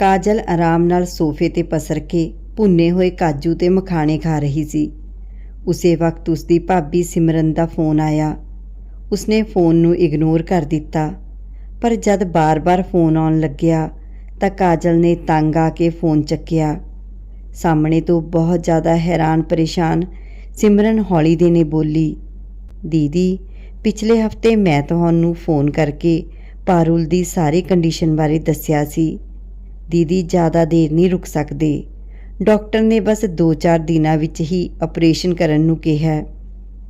ਕਾਜਲ ਆਰਾਮ ਨਾਲ ਸੋਫੇ ਤੇ ਪਸਰ ਕੇ ਭੁੰਨੇ ਹੋਏ ਕਾਜੂ ਤੇ ਮਖਾਣੇ ਖਾ ਰਹੀ ਸੀ। ਉਸੇ ਵਕਤ ਉਸਦੀ ਭਾਬੀ ਸਿਮਰਨ ਦਾ ਫੋਨ ਆਇਆ। ਉਸਨੇ ਫੋਨ ਨੂੰ ਇਗਨੋਰ ਕਰ ਦਿੱਤਾ। ਪਰ ਜਦ ਬਾਰ-ਬਾਰ ਫੋਨ ਆਉਣ ਲੱਗਿਆ ਤਾਂ ਕਾਜਲ ਨੇ ਤੰਗ ਆ ਕੇ ਫੋਨ ਚੱਕਿਆ। ਸਾਹਮਣੇ ਤੋਂ ਬਹੁਤ ਜ਼ਿਆਦਾ ਹੈਰਾਨ ਪਰੇਸ਼ਾਨ ਸਿਮਰਨ ਹੌਲੀ ਦੇ ਨੇ ਬੋਲੀ, ਦੀਦੀ, ਪਿਛਲੇ ਹਫ਼ਤੇ ਮੈਂ ਤੁਹਾਨੂੰ ਫੋਨ ਕਰਕੇ ਪਾਰੁਲ ਦੀ ਸਾਰੀ ਕੰਡੀਸ਼ਨ ਬਾਰੇ ਦੱਸਿਆ ਸੀ। ਦੀਦੀ ਜ਼ਿਆਦਾ ਦੇਰ ਨਹੀਂ ਰੁਕ ਸਕਦੇ। ਡਾਕਟਰ ਨੇ ਬਸ 2-4 ਦਿਨਾਂ ਵਿੱਚ ਹੀ ਆਪਰੇਸ਼ਨ ਕਰਨ ਨੂੰ ਕਿਹਾ।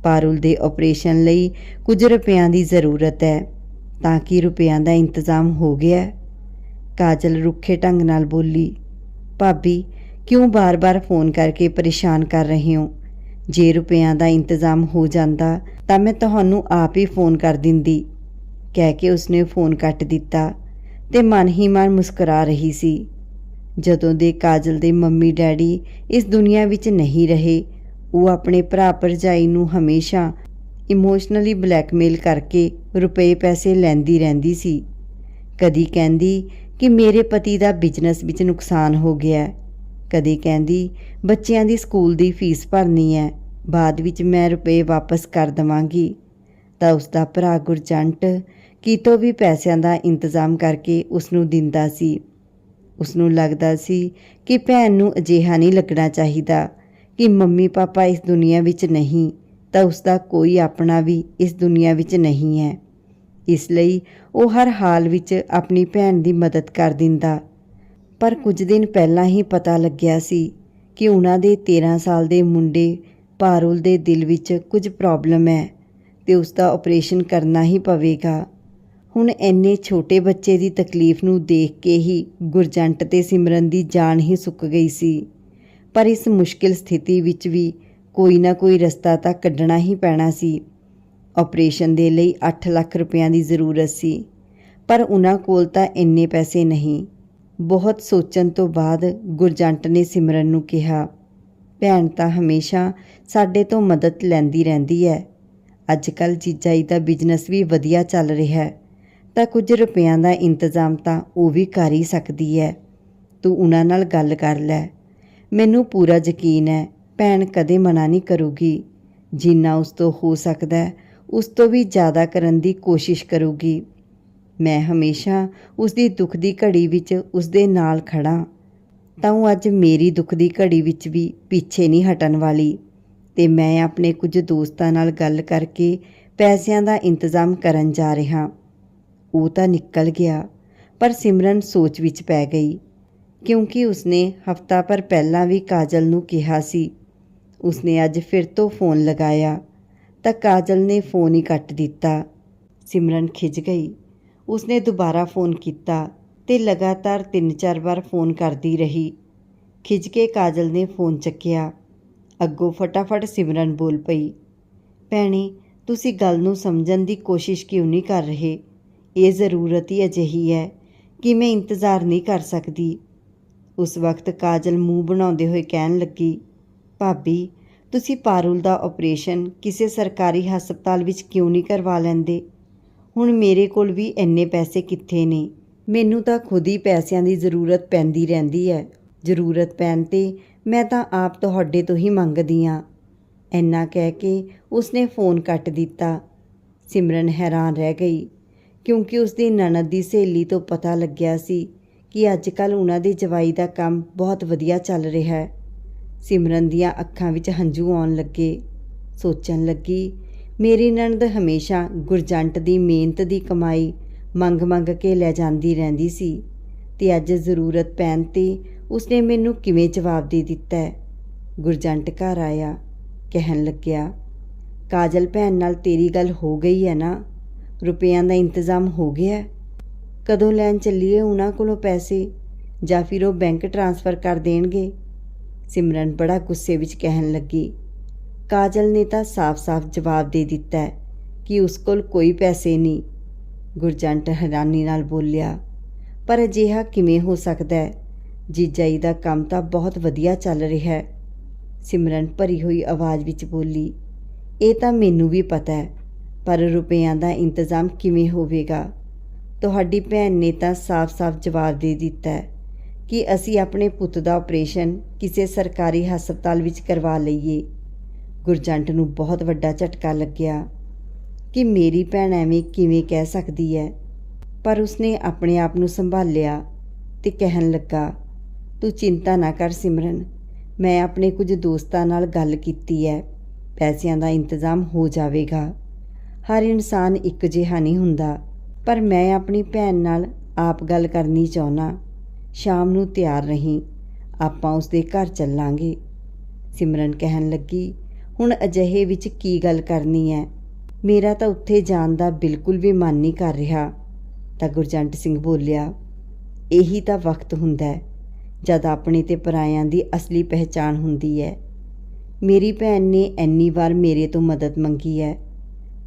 ਪਾਰੁਲ ਦੇ ਆਪਰੇਸ਼ਨ ਲਈ ਕੁਝ ਰੁਪਿਆਂ ਦੀ ਜ਼ਰੂਰਤ ਹੈ, ਤਾਂ ਕਿ ਰੁਪਿਆਂ ਦਾ ਇੰਤਜ਼ਾਮ ਹੋ ਗਿਆ। ਕਾਜਲ ਰੁੱਖੇ ਢੰਗ ਨਾਲ ਬੋਲੀ, ਭਾਬੀ, ਕਿਉਂ ਬਾਰ-ਬਾਰ ਫੋਨ ਕਰਕੇ ਪਰੇਸ਼ਾਨ ਕਰ ਰਹੇ ਹੋ? ਜੇ ਰੁਪਿਆਂ ਦਾ ਇੰਤਜ਼ਾਮ ਹੋ ਜਾਂਦਾ, ਤਾਂ ਮੈਂ ਤੁਹਾਨੂੰ ਆਪ ਹੀ ਫੋਨ ਕਰ ਦਿੰਦੀ। ਕਹਿ ਕੇ ਉਸਨੇ ਫੋਨ ਕੱਟ ਦਿੱਤਾ। ਤੇ ਮਨ ਹੀ ਮਨ ਮੁਸਕਰਾ ਰਹੀ ਸੀ। ਜਦੋਂ ਦੇ ਕਾਜਲ ਦੇ ਮੰਮੀ ਡੈਡੀ ਇਸ ਦੁਨੀਆ ਵਿੱਚ ਨਹੀਂ ਰਹੇ, ਉਹ ਆਪਣੇ ਭਰਾ ਭਰਜਾਈ ਨੂੰ ਹਮੇਸ਼ਾ ਇਮੋਸ਼ਨਲੀ ਬਲੈਕਮੇਲ ਕਰਕੇ ਰੁਪਏ ਪੈਸੇ ਲੈਂਦੀ ਰਹਿੰਦੀ ਸੀ। ਕਦੀ ਕਹਿੰਦੀ ਕਿ ਮੇਰੇ ਪਤੀ ਦਾ ਬਿਜ਼ਨਸ ਵਿੱਚ ਨੁਕਸਾਨ ਹੋ ਗਿਆ ਹੈ। ਕਦੀ ਕਹਿੰਦੀ, ਬੱਚਿਆਂ ਦੀ ਸਕੂਲ ਦੀ ਫੀਸ ਭਰਨੀ ਹੈ, ਬਾਅਦ ਵਿੱਚ ਮੈਂ ਰੁਪਏ ਵਾਪਸ ਕਰ ਦਵਾਂਗੀ। ਤਾਂ ਉਸ ਦਾ ਭਰਾ ਗੁਰਜੰਟ ਕਿਤੋਂ ਵੀ ਪੈਸਿਆਂ ਦਾ ਇੰਤਜ਼ਾਮ ਕਰਕੇ ਉਸ ਨੂੰ ਦਿੰਦਾ ਸੀ। ਉਸ ਨੂੰ ਲੱਗਦਾ ਸੀ ਕਿ ਭੈਣ ਨੂੰ ਅਜਿਹਾ ਨਹੀਂ ਲੱਗਣਾ ਚਾਹੀਦਾ ਕਿ ਮੰਮੀ ਪਾਪਾ ਇਸ ਦੁਨੀਆ ਵਿੱਚ ਨਹੀਂ, ਤਾਂ ਉਸ ਦਾ ਕੋਈ ਆਪਣਾ ਵੀ ਇਸ ਦੁਨੀਆ ਵਿੱਚ ਨਹੀਂ ਹੈ। ਇਸ ਲਈ ਉਹ ਹਰ ਹਾਲ ਵਿੱਚ ਆਪਣੀ ਭੈਣ ਦੀ ਮਦਦ ਕਰ ਦਿੰਦਾ। ਪਰ ਕੁਝ ਦਿਨ ਪਹਿਲਾਂ ਹੀ ਪਤਾ ਲੱਗਿਆ ਸੀ ਕਿ ਉਹਨਾਂ ਦੇ 13 ਸਾਲ ਦੇ ਮੁੰਡੇ ਪਾਰੁਲ ਦੇ ਦਿਲ ਵਿੱਚ ਕੁਝ ਪ੍ਰੋਬਲਮ ਹੈ ਤੇ ਉਸ ਦਾ ਆਪਰੇਸ਼ਨ ਕਰਨਾ ਹੀ ਪਵੇਗਾ। ਹੁਣ ਐਨੇ ਛੋਟੇ ਬੱਚੇ ਦੀ ਤਕਲੀਫ ਨੂੰ ਦੇਖ ਕੇ ਹੀ ਗੁਰਜੰਟ ਤੇ ਸਿਮਰਨ ਦੀ ਜਾਨ ਹੀ ਸੁੱਕ ਗਈ ਸੀ। ਪਰ ਇਸ ਮੁਸ਼ਕਿਲ ਸਥਿਤੀ ਵਿੱਚ ਵੀ ਕੋਈ ਨਾ ਕੋਈ ਰਸਤਾ ਤਾਂ ਕੱਢਣਾ ਹੀ ਪੈਣਾ ਸੀ। ਆਪਰੇਸ਼ਨ ਦੇ ਲਈ 8 ਲੱਖ ਰੁਪਈਆਂ ਦੀ ਜ਼ਰੂਰਤ ਸੀ, ਪਰ ਉਹਨਾਂ ਕੋਲ ਤਾਂ ਇੰਨੇ ਪੈਸੇ ਨਹੀਂ। ਬਹੁਤ ਸੋਚਣ ਤੋਂ ਬਾਅਦ ਗੁਰਜੰਟ ਨੇ ਸਿਮਰਨ ਨੂੰ ਕਿਹਾ, ਭੈਣ ਤਾਂ ਹਮੇਸ਼ਾ ਸਾਡੇ ਤੋਂ ਮਦਦ ਲੈਂਦੀ ਰਹਿੰਦੀ ਹੈ। ਅੱਜ ਕੱਲ ਜੀਜਾਈ ਦਾ ਬਿਜ਼ਨਸ ਵੀ ਵਧੀਆ ਚੱਲ ਰਿਹਾ ਹੈ। ਤਾਂ ਕੁਝ ਰੁਪਈਆਂ ਦਾ ਇੰਤਜ਼ਾਮ ਤਾਂ ਉਹ ਵੀ ਕਰ ਹੀ ਸਕਦੀ ਹੈ ਤੂੰ ਉਹਨਾਂ ਨਾਲ ਗੱਲ ਕਰ ਲੈ। ਮੈਨੂੰ ਪੂਰਾ ਯਕੀਨ ਹੈ ਭੈਣ ਕਦੇ ਮਨਾ ਨਹੀਂ ਕਰੂਗੀ। ਜਿੰਨਾ ਉਸ ਤੋਂ ਹੋ ਸਕਦਾ ਉਸ ਤੋਂ ਵੀ ਜ਼ਿਆਦਾ ਕਰਨ ਦੀ ਕੋਸ਼ਿਸ਼ ਕਰੂਗੀ। ਮੈਂ ਹਮੇਸ਼ਾ ਉਸ ਦੀ ਦੁੱਖ ਦੀ ਘੜੀ ਵਿੱਚ ਉਸ ਦੇ ਨਾਲ ਖੜਾ ਤਾਂ ਉਹ ਅੱਜ ਮੇਰੀ ਦੁੱਖ ਦੀ ਘੜੀ ਵਿੱਚ ਵੀ ਪਿੱਛੇ ਨਹੀਂ ਹਟਣ ਵਾਲੀ। ਤੇ ਮੈਂ ਆਪਣੇ ਕੁਝ ਦੋਸਤਾਂ ਨਾਲ ਗੱਲ ਕਰਕੇ ਪੈਸਿਆਂ ਦਾ ਇੰਤਜ਼ਾਮ ਕਰਨ ਜਾ ਰਿਹਾ। ਉਹ ਤਾਂ ਨਿਕਲ ਗਿਆ, ਪਰ ਸਿਮਰਨ ਸੋਚ ਵਿੱਚ ਪੈ ਗਈ, ਕਿਉਂਕਿ ਉਸਨੇ ਹਫਤਾ ਪਰ ਪਹਿਲਾਂ ਵੀ ਕਾਜਲ ਨੂੰ ਕਿਹਾ ਸੀ। ਉਸਨੇ ਅੱਜ ਫਿਰ ਤੋਂ ਫੋਨ ਲਗਾਇਆ, ਤਾਂ ਕਾਜਲ ਨੇ ਫੋਨ ਹੀ ਕੱਟ ਦਿੱਤਾ। ਸਿਮਰਨ ਖਿਜ ਗਈ। ਉਸਨੇ ਦੁਬਾਰਾ ਫੋਨ ਕੀਤਾ ਤੇ ਲਗਾਤਾਰ 3-4 ਵਾਰ ਫੋਨ ਕਰਦੀ ਰਹੀ। ਖਿਜ ਕੇ ਕਾਜਲ ਨੇ ਫੋਨ ਚੱਕਿਆ। ਅੱਗੋਂ ਫਟਾਫਟ ਸਿਮਰਨ ਬੋਲ ਪਈ, ਭੈਣੇ, ਤੁਸੀਂ ਗੱਲ ਨੂੰ ਸਮਝਣ ਦੀ ਕੋਸ਼ਿਸ਼ ਕਿਉਂ ਨਹੀਂ ਕਰ ਰਹੇ? ਇਹ ਜ਼ਰੂਰਤ ਹੀ ਅਜਿਹੀ ਹੈ ਕਿ ਮੈਂ ਇੰਤਜ਼ਾਰ ਨਹੀਂ ਕਰ ਸਕਦੀ। ਉਸ ਵਕਤ ਕਾਜਲ ਮੂੰਹ ਬਣਾਉਂਦੇ ਹੋਏ ਕਹਿਣ ਲੱਗੀ, ਭਾਬੀ, ਤੁਸੀਂ ਪਾਰੁਲ ਦਾ ਆਪਰੇਸ਼ਨ ਕਿਸੇ ਸਰਕਾਰੀ ਹਸਪਤਾਲ ਵਿੱਚ ਕਿਉਂ ਨਹੀਂ ਕਰਵਾ ਲੈਂਦੇ? ਹੁਣ ਮੇਰੇ ਕੋਲ ਵੀ ਇੰਨੇ ਪੈਸੇ ਕਿੱਥੇ ਨੇ? ਮੈਨੂੰ ਤਾਂ ਖੁਦ ਹੀ ਪੈਸਿਆਂ ਦੀ ਜ਼ਰੂਰਤ ਪੈਂਦੀ ਰਹਿੰਦੀ ਹੈ। ਜ਼ਰੂਰਤ ਪੈਣ ਤੇ ਮੈਂ ਤਾਂ ਆਪ ਤੁਹਾਡੇ ਤੋਂ ਹੀ ਮੰਗਦੀ ਆ ਇੰਨਾ ਕਹਿ ਕੇ ਉਸਨੇ ਫੋਨ ਕੱਟ ਦਿੱਤਾ। ਸਿਮਰਨ ਹੈਰਾਨ ਰਹਿ ਗਈ। ਕਿਉਂਕਿ ਉਸਦੀ ਨਣਦ ਦੀ ਸਹੇਲੀ ਤੋਂ ਪਤਾ ਲੱਗਿਆ ਸੀ ਕਿ ਅੱਜ ਕੱਲ ਉਹਨਾਂ ਦੇ ਜਵਾਈ ਦਾ ਕੰਮ ਬਹੁਤ ਵਧੀਆ ਚੱਲ ਰਿਹਾ ਹੈ। ਸਿਮਰਨ ਦੀਆਂ ਅੱਖਾਂ ਵਿੱਚ ਹੰਝੂ ਆਉਣ ਲੱਗੇ। ਸੋਚਣ ਲੱਗੀ, ਮੇਰੀ ਨਣਦ ਹਮੇਸ਼ਾ ਗੁਰਜੰਟ ਦੀ ਮਿਹਨਤ ਦੀ ਕਮਾਈ ਮੰਗ-ਮੰਗ ਕੇ ਲੈ ਜਾਂਦੀ ਰਹਿੰਦੀ ਸੀ ਤੇ ਅੱਜ ਜ਼ਰੂਰਤ ਪੈਣ ਤੇ ਉਸਨੇ ਮੈਨੂੰ ਕਿਵੇਂ ਜਵਾਬ ਦੇ ਦਿੱਤਾ ਗੁਰਜੰਟ ਘਰ ਆਇਆ, ਕਹਿਣ ਲੱਗਿਆ, ਕਾਜਲ ਭੈਣ ਨਾਲ ਤੇਰੀ ਗੱਲ ਹੋ ਗਈ ਹੈ ਨਾ? ਰੁਪਈਆਂ ਦਾ ਇੰਤਜ਼ਾਮ ਹੋ ਗਿਆ ਕਦੋਂ ਲੈਣ ਚੱਲੀਏ ਉਹਨਾਂ ਕੋਲੋਂ ਪੈਸੇ ਜਾਂ ਫਿਰ ਉਹ ਬੈਂਕ ਟ੍ਰਾਂਸਫਰ ਕਰ ਦੇਣਗੇ? ਸਿਮਰਨ ਬੜਾ ਗੁੱਸੇ ਵਿੱਚ ਕਹਿਣ ਲੱਗੀ। ਕਾਜਲ ਨੇ ਤਾਂ ਸਾਫ਼-ਸਾਫ਼ ਜਵਾਬ ਦੇ ਦਿੱਤਾ ਕਿ ਉਸ ਕੋਲ ਕੋਈ ਪੈਸੇ ਨਹੀਂ। ਗੁਰਜੰਟ ਹੈਰਾਨੀ ਨਾਲ ਬੋਲਿਆ, ਪਰ ਅਜਿਹਾ ਕਿਵੇਂ ਹੋ ਸਕਦਾ ਹੈ? ਜੀਜਾਈ ਦਾ ਕੰਮ ਤਾਂ ਬਹੁਤ ਵਧੀਆ ਚੱਲ ਰਿਹਾ ਹੈ। ਸਿਮਰਨ ਭਰੀ ਹੋਈ ਆਵਾਜ਼ ਵਿੱਚ ਬੋਲੀ, ਇਹ ਤਾਂ ਮੈਨੂੰ ਵੀ ਪਤਾ ਹੈ। ਪਰ ਰੁਪਈਆਂ ਦਾ ਇੰਤਜ਼ਾਮ ਕਿਵੇਂ ਹੋਵੇਗਾ? ਤੁਹਾਡੀ ਭੈਣ ਨੇ ਤਾਂ ਸਾਫ਼-ਸਾਫ਼ ਜਵਾਬ ਦੇ ਦਿੱਤਾ ਕਿ ਅਸੀਂ ਆਪਣੇ ਪੁੱਤ ਦਾ ਆਪਰੇਸ਼ਨ ਕਿਸੇ ਸਰਕਾਰੀ ਹਸਪਤਾਲ ਵਿੱਚ ਕਰਵਾ ਲਈਏ। ਗੁਰਜੰਟ ਨੂੰ ਬਹੁਤ ਵੱਡਾ ਝਟਕਾ ਲੱਗਿਆ ਕਿ ਮੇਰੀ ਭੈਣ ਐਵੇਂ ਕਿਵੇਂ ਕਹਿ ਸਕਦੀ ਹੈ। ਪਰ ਉਸਨੇ ਆਪਣੇ ਆਪ ਨੂੰ ਸੰਭਾਲਿਆ ਤੇ ਕਹਿਣ ਲੱਗਾ, ਤੂੰ ਚਿੰਤਾ ਨਾ ਕਰ ਸਿਮਰਨ, ਮੈਂ ਆਪਣੇ ਕੁਝ ਦੋਸਤਾਂ ਨਾਲ ਗੱਲ ਕੀਤੀ ਹੈ। ਪੈਸਿਆਂ ਦਾ ਇੰਤਜ਼ਾਮ ਹੋ ਜਾਵੇਗਾ। ਹਰ ਇਨਸਾਨ ਇੱਕ ਜਿਹਾ ਨਹੀਂ ਹੁੰਦਾ। ਪਰ ਮੈਂ ਆਪਣੀ ਭੈਣ ਨਾਲ ਆਪ ਗੱਲ ਕਰਨੀ ਚਾਹੁੰਦਾ। ਸ਼ਾਮ ਨੂੰ ਤਿਆਰ ਰਹੀ। ਆਪਾਂ ਉਸਦੇ ਘਰ ਚੱਲਾਂਗੇ। ਸਿਮਰਨ ਕਹਿਣ ਲੱਗੀ, ਹੁਣ ਅਜਿਹੇ ਵਿੱਚ ਕੀ ਗੱਲ ਕਰਨੀ ਹੈ ਮੇਰਾ ਤਾਂ ਉੱਥੇ ਜਾਣ ਦਾ ਬਿਲਕੁਲ ਵੀ ਮਨ ਨਹੀਂ ਕਰ ਰਿਹਾ। ਤਾਂ ਗੁਰਜੰਟ ਸਿੰਘ ਬੋਲਿਆ, ਇਹੀ ਤਾਂ ਵਕਤ ਹੁੰਦਾ ਹੈ ਜਦ ਆਪਣੇ ਤੇ ਪਰਾਇਆਂ ਦੀ ਅਸਲੀ ਪਹਿਚਾਣ ਹੁੰਦੀ ਹੈ ਮੇਰੀ ਭੈਣ ਨੇ ਇੰਨੀ ਵਾਰ ਮੇਰੇ ਤੋਂ ਮਦਦ ਮੰਗੀ ਹੈ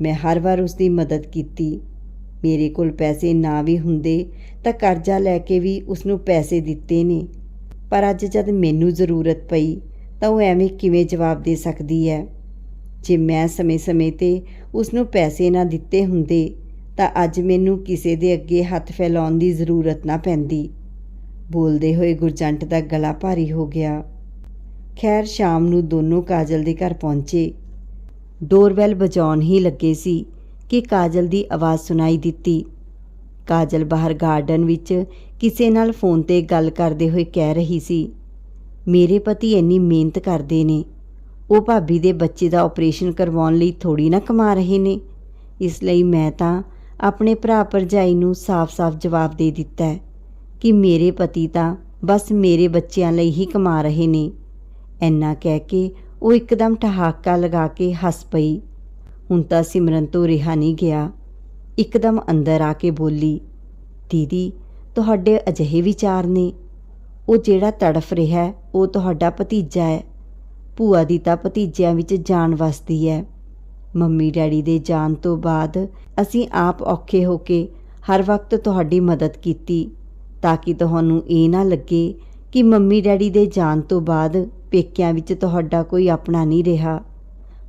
ਮੈਂ ਹਰ ਵਾਰ ਉਸ ਦੀ ਮਦਦ ਕੀਤੀ। ਮੇਰੇ ਕੋਲ ਪੈਸੇ ਨਾ ਵੀ ਹੁੰਦੇ ਤਾਂ ਕਰਜ਼ਾ ਲੈ ਕੇ ਵੀ ਉਸ ਨੂੰ ਪੈਸੇ ਦਿੱਤੇ ਨੇ। ਪਰ ਅੱਜ ਜਦ ਮੈਨੂੰ ਜ਼ਰੂਰਤ ਪਈ ਤਾਂ ਉਹ ਐਵੇਂ ਕਿਵੇਂ ਜਵਾਬ ਦੇ ਸਕਦੀ ਹੈ? ਜੇ ਮੈਂ ਸਮੇਂ-ਸਮੇਂ ਤੇ ਉਸ ਨੂੰ ਪੈਸੇ ਨਾ ਦਿੱਤੇ ਹੁੰਦੇ ਤਾਂ ਅੱਜ ਮੈਨੂੰ ਕਿਸੇ ਦੇ ਅੱਗੇ ਹੱਥ ਫੈਲਾਉਣ ਦੀ ਜ਼ਰੂਰਤ ਨਾ ਪੈਂਦੀ। ਬੋਲਦੇ ਹੋਏ ਗੁਰਜੰਟ ਦਾ ਗਲਾ ਭਾਰੀ ਹੋ ਗਿਆ। ਖੈਰ, ਸ਼ਾਮ ਨੂੰ ਦੋਨੋਂ ਕਾਜਲ ਦੇ ਘਰ ਪਹੁੰਚੇ। ਡੋਰਬੈਲ ਵਜਾਉਣ ਹੀ ਲੱਗੇ ਸੀ ਕਿ ਕਾਜਲ ਦੀ ਆਵਾਜ਼ ਸੁਣਾਈ ਦਿੱਤੀ। ਕਾਜਲ ਬਾਹਰ ਗਾਰਡਨ ਵਿੱਚ ਕਿਸੇ ਨਾਲ ਫੋਨ ਤੇ ਗੱਲ ਕਰਦੇ ਹੋਏ ਕਹਿ ਰਹੀ ਸੀ, ਮੇਰੇ ਪਤੀ ਇੰਨੀ ਮਿਹਨਤ ਕਰਦੇ ਨੇ। ਉਹ ਭਾਬੀ ਦੇ ਬੱਚੇ ਦਾ ਆਪਰੇਸ਼ਨ ਕਰਵਾਉਣ ਲਈ ਥੋੜੀ ਨਾ ਕਮਾ ਰਹੇ ਨੇ। ਇਸ ਲਈ ਮੈਂ ਤਾਂ ਆਪਣੇ ਭਰਾ ਭਰਜਾਈ ਨੂੰ ਸਾਫ਼-ਸਾਫ਼ ਜਵਾਬ ਦੇ ਦਿੱਤਾ ਹੈ ਕਿ ਮੇਰੇ ਪਤੀ ਤਾਂ ਬਸ ਮੇਰੇ ਬੱਚਿਆਂ ਲਈ ਹੀ ਕਮਾ ਰਹੇ ਨੇ। ਐਨਾ ਕਹਿ ਕੇ ਉਹ ਇੱਕਦਮ ਠਹਾਕਾ ਲਗਾ ਕੇ ਹੱਸ ਪਈ। ਹੁਣ ਤਾਂ ਸਿਮਰਨ ਤੋਂ ਰਿਹਾ ਨਹੀਂ ਗਿਆ। ਇੱਕਦਮ ਅੰਦਰ ਆ ਕੇ ਬੋਲੀ, ਦੀਦੀ, ਤੁਹਾਡੇ ਅਜਿਹੇ ਵਿਚਾਰ ਨੇ। ਉਹ ਜਿਹੜਾ ਤੜਫ ਰਿਹਾ ਉਹ ਤੁਹਾਡਾ ਭਤੀਜਾ ਹੈ। ਭੂਆ ਦੀ ਤਾਂ ਭਤੀਜਿਆਂ ਵਿੱਚ ਜਾਨ ਵਸਦੀ ਹੈ। ਮੰਮੀ ਡੈਡੀ ਦੇ ਜਾਣ ਤੋਂ ਬਾਅਦ ਅਸੀਂ ਆਪ ਔਖੇ ਹੋ ਕੇ ਹਰ ਵਕਤ ਤੁਹਾਡੀ ਮਦਦ ਕੀਤੀ, ਤਾਂ ਕਿ ਤੁਹਾਨੂੰ ਇਹ ਨਾ ਲੱਗੇ ਕਿ ਮੰਮੀ ਡੈਡੀ ਦੇ ਜਾਣ ਤੋਂ ਬਾਅਦ ਪੇਕਿਆਂ ਵਿੱਚ ਤੁਹਾਡਾ ਕੋਈ ਆਪਣਾ ਨਹੀਂ ਰਿਹਾ।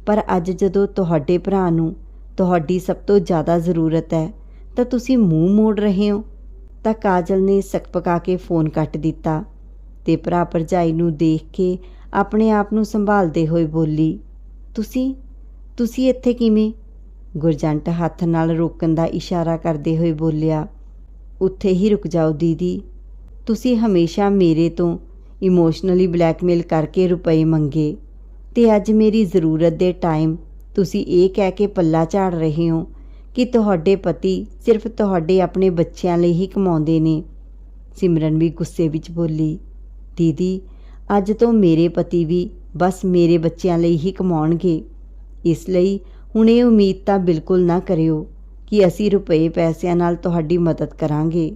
ਪਰ ਅੱਜ ਜਦੋਂ ਤੁਹਾਡੇ ਭਰਾ ਨੂੰ ਤੁਹਾਡੀ ਸਭ ਤੋਂ ਜ਼ਿਆਦਾ ਜ਼ਰੂਰਤ ਹੈ, ਤਾਂ ਤੁਸੀਂ ਮੂੰਹ ਮੋੜ ਰਹੇ ਹੋ। ਤਾਂ ਕਾਜਲ ਨੇ ਸਕ ਪਕਾ ਕੇ ਫੋਨ ਕੱਟ ਦਿੱਤਾ ਤੇ ਭਰਾ ਭਰਜਾਈ ਨੂੰ ਦੇਖ ਕੇ ਆਪਣੇ ਆਪ ਨੂੰ ਸੰਭਾਲਦੇ ਹੋਏ ਬੋਲੀ, ਤੁਸੀਂ ਤੁਸੀਂ ਇੱਥੇ ਕਿਵੇਂ? ਗੁਰਜੰਟ ਹੱਥ ਨਾਲ ਰੋਕਣ ਦਾ ਇਸ਼ਾਰਾ ਕਰਦੇ ਹੋਏ ਬੋਲਿਆ, ਉੱਥੇ ਹੀ ਰੁਕ ਜਾਓ ਦੀਦੀ ਤੁਸੀਂ ਹਮੇਸ਼ਾ ਮੇਰੇ ਤੋਂ ਇਮੋਸ਼ਨਲੀ ਬਲੈਕਮੇਲ ਕਰਕੇ ਰੁਪਏ ਮੰਗੇ ਤੇ ਅੱਜ ਮੇਰੀ ਜ਼ਰੂਰਤ ਦੇ ਟਾਈਮ ਤੁਸੀਂ ਇਹ ਕਹਿ ਕੇ ਪੱਲਾ ਝਾੜ ਰਹੇ ਹੋ ਕਿ ਤੁਹਾਡੇ ਪਤੀ ਸਿਰਫ ਤੁਹਾਡੇ ਆਪਣੇ ਬੱਚਿਆਂ ਲਈ ਹੀ ਕਮਾਉਂਦੇ ਨੇ। ਸਿਮਰਨ ਵੀ ਗੁੱਸੇ ਵਿੱਚ ਬੋਲੀ, ਦੀਦੀ, ਅੱਜ ਤੋਂ ਮੇਰੇ ਪਤੀ ਵੀ ਬਸ ਮੇਰੇ ਬੱਚਿਆਂ ਲਈ ਹੀ ਕਮਾਉਣਗੇ। ਇਸ ਲਈ ਹੁਣ ਇਹ ਉਮੀਦ ਤਾਂ ਬਿਲਕੁਲ ਨਾ ਕਰਿਓ ਕਿ ਅਸੀਂ ਰੁਪਏ ਪੈਸਿਆਂ ਨਾਲ ਤੁਹਾਡੀ ਮਦਦ ਕਰਾਂਗੇ।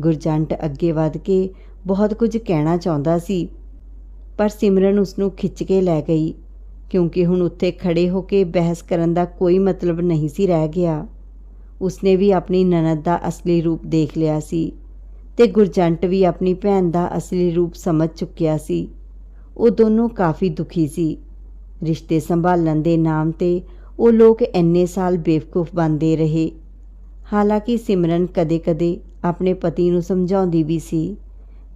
ਗੁਰਜੰਟ ਅੱਗੇ ਵਧ ਕੇ ਬਹੁਤ ਕੁਝ ਕਹਿਣਾ ਚਾਹੁੰਦਾ ਸੀ, ਪਰ ਸਿਮਰਨ ਉਸ ਨੂੰ ਖਿੱਚ ਕੇ ਲੈ ਗਈ, ਕਿਉਂਕਿ ਹੁਣ ਉੱਥੇ ਖੜੇ ਹੋ ਕੇ ਬਹਿਸ ਕਰਨ ਦਾ ਕੋਈ ਮਤਲਬ ਨਹੀਂ ਸੀ ਰਹਿ ਗਿਆ। ਉਸਨੇ ਵੀ ਆਪਣੀ ਨਨਦ ਦਾ ਅਸਲੀ ਰੂਪ ਦੇਖ ਲਿਆ ਸੀ ਤੇ ਗੁਰਜੰਟ ਵੀ ਆਪਣੀ ਭੈਣ ਦਾ ਅਸਲੀ ਰੂਪ ਸਮਝ ਚੁੱਕਿਆ ਸੀ। ਉਹ ਦੋਨੋਂ ਕਾਫੀ ਦੁਖੀ ਸੀ। ਰਿਸ਼ਤੇ ਸੰਭਾਲਣ ਦੇ ਨਾਮ ਤੇ ਉਹ ਲੋਕ ਇੰਨੇ ਸਾਲ ਬੇਵਕੂਫ ਬਣਦੇ ਰਹੇ। ਹਾਲਾਂਕਿ ਸਿਮਰਨ ਕਦੇ-ਕਦੇ ਆਪਣੇ ਪਤੀ ਨੂੰ ਸਮਝਾਉਂਦੀ ਵੀ ਸੀ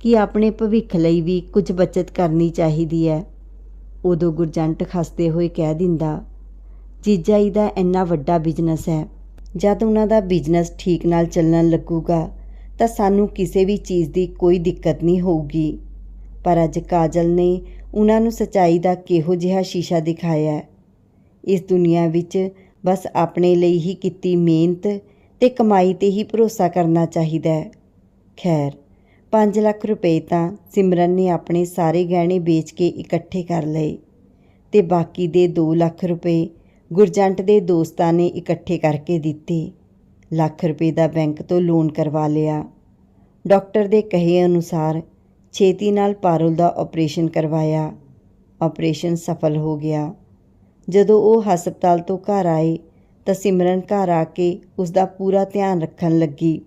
ਕਿ ਆਪਣੇ ਭਵਿੱਖ ਲਈ ਵੀ ਕੁਝ ਬਚਤ ਕਰਨੀ ਚਾਹੀਦੀ ਹੈ। ਉਦੋਂ ਗੁਰਜੰਟ ਖਸਦੇ ਹੋਏ ਕਹਿ ਦਿੰਦਾ, ਜੀਜਾ ਜੀ ਦਾ ਇੰਨਾ ਵੱਡਾ ਬਿਜ਼ਨਸ ਹੈ। ਜਦ ਉਹਨਾਂ ਦਾ ਬਿਜ਼ਨਸ ਠੀਕ ਨਾਲ ਚੱਲਣ ਲੱਗੂਗਾ, ਤਾਂ ਸਾਨੂੰ ਕਿਸੇ ਵੀ ਚੀਜ਼ ਦੀ ਕੋਈ ਦਿੱਕਤ ਨਹੀਂ ਹੋਊਗੀ। ਪਰ ਅੱਜ ਕਾਜਲ ਨੇ ਉਹਨਾਂ ਨੂੰ ਸਚਾਈ ਦਾ ਕਿਹੋ ਜਿਹਾ ਸ਼ੀਸ਼ਾ ਦਿਖਾਇਆ ਇਸ ਦੁਨੀਆ ਵਿੱਚ ਬਸ ਆਪਣੇ ਲਈ ਹੀ ਕੀਤੀ ਮਿਹਨਤ ਤੇ ਕਮਾਈ ਤੇ ਹੀ ਭਰੋਸਾ ਕਰਨਾ ਚਾਹੀਦਾ ਹੈ। ਖੈਰ 5 ਲੱਖ ਰੁਪਏ ਤਾਂ ਸਿਮਰਨ ਨੇ ਆਪਣੇ ਸਾਰੇ ਗਹਿਣੇ ਵੇਚ ਕੇ ਇਕੱਠੇ ਕਰ ਲਏ ਤੇ ਬਾਕੀ ਦੇ 2 ਲੱਖ ਰੁਪਏ ਗੁਰਜੰਟ ਦੇ ਦੋਸਤਾਂ ਨੇ ਇਕੱਠੇ ਕਰਕੇ ਦਿੱਤੇ। ਲੱਖ ਰੁਪਏ ਦਾ ਬੈਂਕ ਤੋਂ ਲੋਨ ਕਰਵਾ ਲਿਆ। ਡਾਕਟਰ ਦੇ ਕਹੇ ਅਨੁਸਾਰ ਛੇਤੀ ਨਾਲ ਪਾਰੁਲ ਦਾ ਆਪਰੇਸ਼ਨ ਕਰਵਾਇਆ। ਆਪਰੇਸ਼ਨ ਸਫਲ ਹੋ ਗਿਆ। ਜਦੋਂ ਉਹ ਹਸਪਤਾਲ ਤੋਂ ਘਰ ਆਏ ਤਾਂ ਸਿਮਰਨ ਘਰ ਆ ਕੇ ਉਸ ਦਾ ਪੂਰਾ ਧਿਆਨ ਰੱਖਣ ਲੱਗੀ।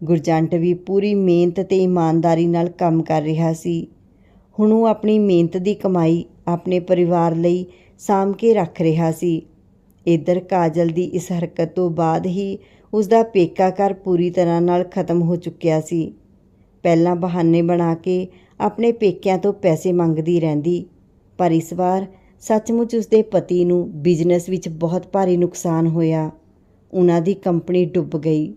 ਗੁਰਜੰਟ ਵੀ ਪੂਰੀ ਮਿਹਨਤ ਤੇ ਇਮਾਨਦਾਰੀ ਨਾਲ ਕੰਮ ਕਰ ਰਿਹਾ ਸੀ। ਹੁਣ ਉਹ ਆਪਣੀ ਮਿਹਨਤ ਦੀ ਕਮਾਈ ਆਪਣੇ ਪਰਿਵਾਰ ਲਈ ਸਾਂਭ ਕੇ ਰੱਖ ਰਿਹਾ ਸੀ। ਇੱਧਰ ਕਾਜਲ ਦੀ ਇਸ ਹਰਕਤ ਤੋਂ ਬਾਅਦ ਹੀ ਉਸ ਦਾ ਪੇਕਾ ਘਰ ਪੂਰੀ ਤਰ੍ਹਾਂ ਨਾਲ ਖਤਮ ਹੋ ਚੁੱਕਿਆ ਸੀ। ਪਹਿਲਾਂ ਬਹਾਨੇ ਬਣਾ ਕੇ ਆਪਣੇ ਪੇਕਿਆਂ ਤੋਂ ਪੈਸੇ ਮੰਗਦੀ ਰਹਿੰਦੀ, ਪਰ ਇਸ ਵਾਰ ਸੱਚਮੁੱਚ ਉਸਦੇ ਪਤੀ ਨੂੰ ਬਿਜ਼ਨਸ ਵਿੱਚ ਬਹੁਤ ਭਾਰੀ ਨੁਕਸਾਨ ਹੋਇਆ। ਉਹਨਾਂ ਦੀ ਕੰਪਨੀ ਡੁੱਬ ਗਈ।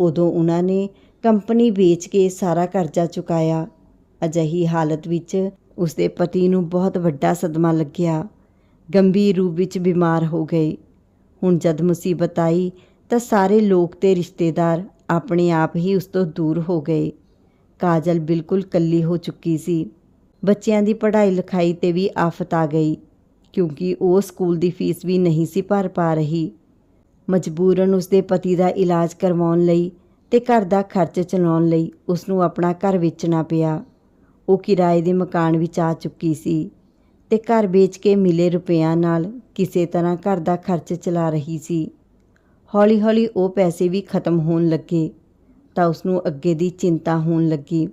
ਉਦੋਂ ਉਹਨਾਂ ਨੇ ਕੰਪਨੀ ਵੇਚ ਕੇ ਸਾਰਾ ਕਰਜ਼ਾ ਚੁਕਾਇਆ। ਅਜਿਹੀ ਹਾਲਤ ਵਿੱਚ ਉਸਦੇ ਪਤੀ ਨੂੰ ਬਹੁਤ ਵੱਡਾ ਸਦਮਾ ਲੱਗਿਆ। ਗੰਭੀਰ ਰੂਪ ਵਿੱਚ ਬਿਮਾਰ ਹੋ ਗਏ। ਹੁਣ ਜਦ ਮੁਸੀਬਤ ਆਈ ਤਾਂ ਸਾਰੇ ਲੋਕ ਤੇ ਰਿਸ਼ਤੇਦਾਰ ਆਪਣੇ ਆਪ ਹੀ ਉਸ ਤੋਂ ਦੂਰ ਹੋ ਗਏ। ਕਾਜਲ ਬਿਲਕੁਲ ਕੱਲੀ ਹੋ ਚੁੱਕੀ ਸੀ। ਬੱਚਿਆਂ ਦੀ ਪੜ੍ਹਾਈ ਲਿਖਾਈ ਤੇ ਵੀ ਆਫਤ ਆ ਗਈ। ਕਿਉਂਕਿ ਉਹ ਸਕੂਲ ਦੀ ਫੀਸ ਵੀ ਨਹੀਂ ਸੀ ਭਰ ਪਾ ਰਹੀ। ਮਜਬੂਰਨ ਉਸਦੇ ਪਤੀ ਦਾ ਇਲਾਜ ਕਰਵਾਉਣ ਲਈ ਤੇ ਘਰ ਦਾ ਖਰਚ ਚਲਾਉਣ ਲਈ ਉਸ ਨੂੰ ਆਪਣਾ ਘਰ ਵੇਚਣਾ ਪਿਆ। ਉਹ ਕਿਰਾਏ ਦੇ ਮਕਾਨ ਵਿੱਚ ਆ ਚੁੱਕੀ ਸੀ ਤੇ ਘਰ ਵੇਚ ਕੇ ਮਿਲੇ ਰੁਪਿਆਂ ਨਾਲ ਕਿਸੇ ਤਰ੍ਹਾਂ ਘਰ ਦਾ ਖਰਚ ਚਲਾ ਰਹੀ ਸੀ। ਹੌਲੀ-ਹੌਲੀ ਉਹ ਪੈਸੇ ਵੀ ਖਤਮ ਹੋਣ ਲੱਗੇ ਤਾਂ ਉਸ ਨੂੰ ਅੱਗੇ ਦੀ ਚਿੰਤਾ ਹੋਣ ਲੱਗੀ।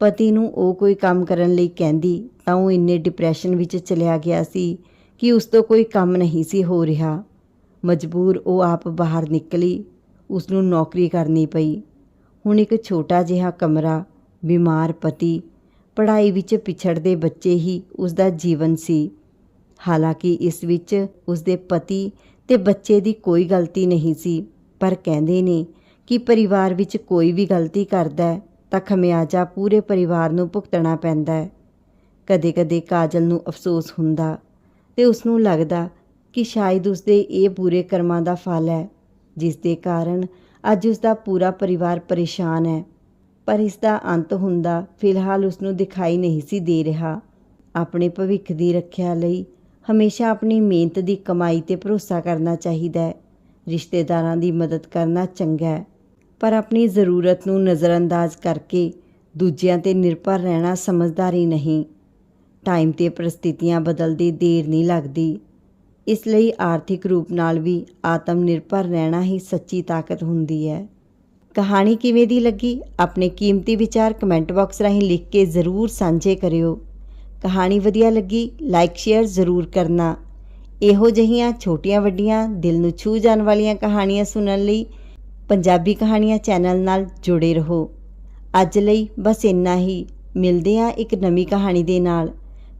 ਪਤੀ ਨੂੰ ਉਹ ਕੋਈ ਕੰਮ ਕਰਨ ਲਈ ਕਹਿੰਦੀ ਤਾਂ ਉਹ ਇੰਨੇ ਡਿਪਰੈਸ਼ਨ ਵਿੱਚ ਚਲਿਆ ਗਿਆ ਸੀ ਕਿ ਉਸ ਤੋਂ ਕੋਈ ਕੰਮ ਨਹੀਂ ਸੀ ਹੋ ਰਿਹਾ। ਮਜਬੂਰ ਉਹ ਆਪ ਬਾਹਰ ਨਿਕਲੀ। ਉਸ ਨੂੰ ਨੌਕਰੀ ਕਰਨੀ ਪਈ। ਹੁਣ ਇੱਕ ਛੋਟਾ ਜਿਹਾ ਕਮਰਾ, ਬਿਮਾਰ ਪਤੀ, ਪੜ੍ਹਾਈ ਵਿੱਚ ਪਿਛੜਦੇ ਬੱਚੇ ਹੀ ਉਸ ਦਾ ਜੀਵਨ ਸੀ। ਹਾਲਾਂਕਿ ਇਸ ਵਿੱਚ ਉਸ ਦੇ ਪਤੀ ਤੇ ਬੱਚੇ ਦੀ ਕੋਈ ਗਲਤੀ ਨਹੀਂ ਸੀ, ਪਰ ਕਹਿੰਦੇ ਨੇ ਕਿ ਪਰਿਵਾਰ ਵਿੱਚ ਕੋਈ ਵੀ ਗਲਤੀ ਕਰਦਾ ਹੈ ਤਾਂ ਖਮਿਆਜਾ ਪੂਰੇ ਪਰਿਵਾਰ ਨੂੰ ਭੁਗਤਣਾ ਪੈਂਦਾ ਹੈ। ਕਦੇ-ਕਦੇ ਕਾਜਲ ਨੂੰ ਅਫਸੋਸ ਹੁੰਦਾ ਤੇ ਉਸ ਨੂੰ ਲੱਗਦਾ ਕਿ ਸ਼ਾਇਦ ਉਸ ਦੇ ਇਹ ਬੁਰੇ ਕਰਮਾਂ ਦਾ ਫਲ ਹੈ ਜਿਸ ਦੇ ਕਾਰਨ ਅੱਜ ਉਸ ਦਾ ਪੂਰਾ ਪਰਿਵਾਰ ਪਰੇਸ਼ਾਨ ਹੈ। ਪਰ ਇਸ ਦਾ ਅੰਤ ਹੁੰਦਾ ਫਿਲਹਾਲ ਉਸ ਨੂੰ ਦਿਖਾਈ ਨਹੀਂ ਸੀ ਦੇ ਰਿਹਾ। ਆਪਣੇ ਭਵਿੱਖ ਦੀ ਰੱਖਿਆ ਲਈ ਹਮੇਸ਼ਾ ਆਪਣੀ ਮਿਹਨਤ ਦੀ ਕਮਾਈ ਤੇ ਭਰੋਸਾ ਕਰਨਾ ਚਾਹੀਦਾ ਹੈ। ਰਿਸ਼ਤੇਦਾਰਾਂ ਦੀ ਮਦਦ ਕਰਨਾ ਚੰਗਾ ਹੈ, ਪਰ ਆਪਣੀ ਜ਼ਰੂਰਤ ਨੂੰ ਨਜ਼ਰਅੰਦਾਜ਼ ਕਰਕੇ ਦੂਜਿਆਂ ਤੇ ਨਿਰਭਰ ਰਹਿਣਾ ਸਮਝਦਾਰੀ ਨਹੀਂ। ਟਾਈਮ ਤੇ ਪ੍ਰਸਥਿਤੀਆਂ ਬਦਲਦੀ ਦੇਰ ਨਹੀਂ ਲੱਗਦੀ। ਇਸ ਲਈ ਆਰਥਿਕ ਰੂਪ ਨਾਲ ਵੀ ਆਤਮ ਨਿਰਭਰ ਰਹਿਣਾ ਹੀ ਸੱਚੀ ਤਾਕਤ ਹੁੰਦੀ ਹੈ। ਕਹਾਣੀ ਕਿਵੇਂ ਦੀ ਲੱਗੀ? ਆਪਣੇ ਕੀਮਤੀ ਵਿਚਾਰ ਕਮੈਂਟ ਬਾਕਸ ਰਾਹੀਂ ਲਿਖ ਕੇ ਜ਼ਰੂਰ ਸਾਂਝੇ ਕਰਿਓ। ਕਹਾਣੀ ਵਧੀਆ ਲੱਗੀ? ਲਾਈਕ ਸ਼ੇਅਰ ਜ਼ਰੂਰ ਕਰਨਾ। ਇਹੋ ਜਿਹੀਆਂ ਛੋਟੀਆਂ ਵੱਡੀਆਂ ਦਿਲ ਨੂੰ ਛੂ ਜਾਣ ਵਾਲੀਆਂ ਕਹਾਣੀਆਂ ਸੁਣਨ ਲਈ ਪੰਜਾਬੀ ਕਹਾਣੀਆਂ ਚੈਨਲ ਨਾਲ ਜੁੜੇ ਰਹੋ। ਅੱਜ ਲਈ ਬਸ ਇੰਨਾ ਹੀ। ਮਿਲਦੇ ਹਾਂ ਇੱਕ ਨਵੀਂ ਕਹਾਣੀ ਦੇ ਨਾਲ।